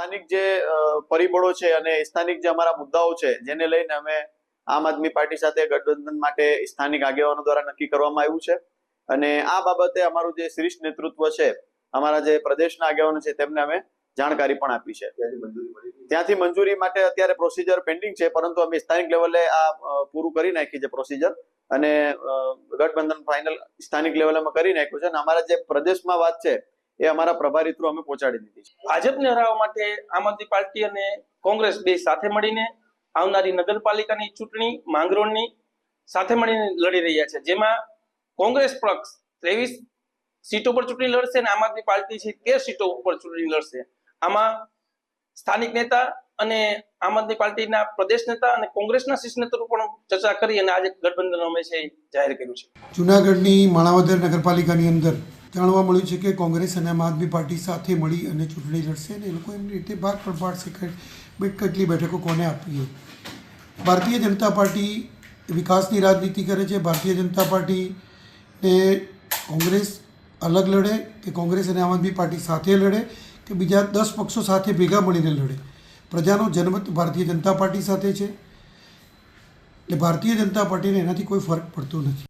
સ્થાનિક જે પરિબળો છે અને સ્થાનિક જે અમારા મુદ્દાઓ છે જેને લઈને અમે આમ આદમી પાર્ટી સાથે ગઠબંધન માટે સ્થાનિક આગેવાનો દ્વારા નક્કી કરવામાં આવ્યું છે. અને આ બાબતે અમારું જે શ્રેષ્ઠ નેતૃત્વ છે અમારા જે પ્રદેશના આગેવાનો છે તેમને અમે જાણકારી પણ આપી છે. ત્યાંથી મંજૂરી માટે અત્યારે પ્રોસિજર પેન્ડિંગ છે પરંતુ અમે સ્થાનિક લેવલે આ પૂરું કરી નાખી છે પ્રોસિજર અને ગઠબંધન ફાઇનલ સ્થાનિક લેવલે કરી નાખ્યું છે. અને અમારા જે પ્રદેશમાં વાત છે એ અમારા પ્રભારી થ્રુ અમે પહોંચાડી દીધી છે. ભાજપને હરાવવા માટે આમ આદમી પાર્ટી અને કોંગ્રેસ બે સાથે મળીને આવનારી નગરપાલિકાની ચૂંટણી, માંગરોળની સાથે મળીને લડી રહ્યા છે. જેમાં કોંગ્રેસ પક્ષ ત્રેવીસ સીટો પર ચૂંટણી લડશે અને આમ આદમી પાર્ટી છે તેર સીટો ઉપર ચૂંટણી લડશે. આમાં સ્થાનિક નેતા અને આમ આદમી પાર્ટીના પ્રદેશ નેતા અને કોંગ્રેસના શીર્ષ નેતૃત્વ પણ ચર્ચા કરી અને આજે ગઠબંધન અમે છે જાહેર કર્યું છે. જુનાગઢની માણાવદર નગરપાલિકાની અંદર જાણવા મળ્યું છે કે કોંગ્રેસ અને આમ આદમી પાર્ટી સાથે મળી અને ચૂંટણી લડશે અને એ લોકો એમની રીતે ભાગ પણ પાડશે કે કેટલી બેઠકો કોને આપીએ ભારતીય જનતા પાર્ટી વિકાસની રાજનીતિ કરે છે. ભારતીય જનતા પાર્ટીને કોંગ્રેસ અલગ લડે કે કોંગ્રેસ અને આમ આદમી પાર્ટી સાથે લડે કે બીજા દસ પક્ષો સાથે ભેગા મળીને લડે. પ્રજાનો જનમત ભારતીય જનતા પાર્ટી સાથે છે. એટલે ભારતીય જનતા પાર્ટીને એનાથી કોઈ ફરક પડતો નથી.